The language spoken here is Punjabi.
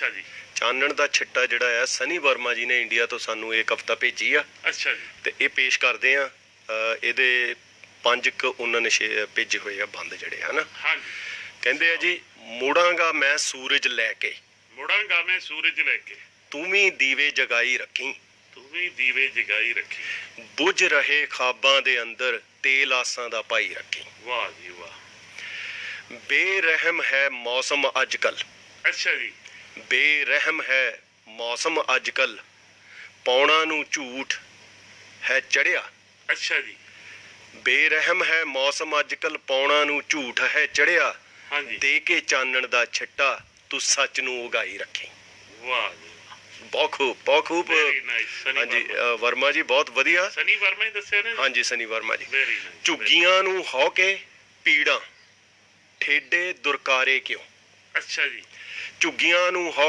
ਅੱਛਾ ਜੀ। ਚਾਨਣ ਦਾ ਛਿੱਟਾ ਜਿਹੜਾ ਆ ਸਨੀ ਵਰਮਾ ਜੀ ਨੇ ਇੰਡੀਆ ਤੋਂ ਸਾਨੂੰ ਇਹ ਕਵਿਤਾ ਭੇਜੀ ਆ। ਅੱਛਾ ਜੀ। ਤੇ ਇਹ ਪੇਸ਼ ਕਰਦੇ ਆ ਇਹਦੇ ਪੰਜ ਕੁ ਉਹਨਾਂ ਨੇ ਭੇਜੇ ਹੋਏ ਆ ਬੰਦ ਜਿਹੜੇ ਹਨ? ਹਾਂਜੀ। ਕਹਿੰਦੇ ਆ ਜੀ ਮੁੜਾਂਗਾ ਮੈਂ ਸੂਰਜ ਲੈ ਕੇ। ਮੁੜਾਂਗਾ ਮੈਂ ਸੂਰਜ ਲੈ ਕੇ। ਤੂੰ ਵੀ ਦੀਵੇ ਜਗਾਈ ਰੱਖੀ। ਤੂੰ ਵੀ ਦੀਵੇ ਜਗਾਈ ਰੱਖੀ। ਬੁਝ ਰਹੇ ਖਾਬਾਂ ਦੇ ਅੰਦਰ ਤੇਲ ਆਸਾਂ ਦਾ ਪਾਈ ਰੱਖੀ। ਵਾਹ ਜੀ ਵਾਹ। ਬੇਰਹਿਮ ਹੈ ਮੌਸਮ ਅੱਜਕੱਲ ਅੱਛਾ ਜੀ। ਬੇਰਹਿਮ ਹੈ ਮੌਸਮ ਅੱਜਕੱਲ ਪੌਣਾ ਨੂੰ ਝੂਠ ਹੈ ਚੜਿਆ ਅੱਛਾ ਜੀ। ਬੇਰਹਿਮ ਹੈ ਮੌਸਮ ਅੱਜਕੱਲ ਪੌਣਾ ਨੂੰ ਝੂਠ ਹੈ ਚੜਿਆ ਹਾਂਜੀ। ਦੇ ਕੇ ਚਾਨਣ ਦਾ ਛੱਟਾ ਤੂੰ ਸੱਚ ਨੂੰ ਉਗਾਈ ਰੱਖੀ। ਵਾਹ ਬਹੁਤ ਖੂਬ ਬਹੁਤ ਖੂਬ। ਸਨੀ ਹਾਂਜੀ ਵਰਮਾ। ਅ, ਵਰਮਾ ਜੀ ਬਹੁਤ ਵਧੀਆ। ਸਨੀ ਵਰਮਾ ਹੀ ਦੱਸਿਆ ਨਾ? ਹਾਂਜੀ ਸਨੀ ਵਰਮਾ ਜੀ। ਵੈਰੀ ਝੁੱਗੀਆਂ ਨੂੰ ਹੋ ਕੇ ਪੀੜਾਂ। ਠੇਡੇ ਦੁਰਕਾਰੇ ਕਿਉਂ? ਅੱਛਾ ਜੀ। ਝੁੱਗੀਆਂ ਨੂੰ ਹੋ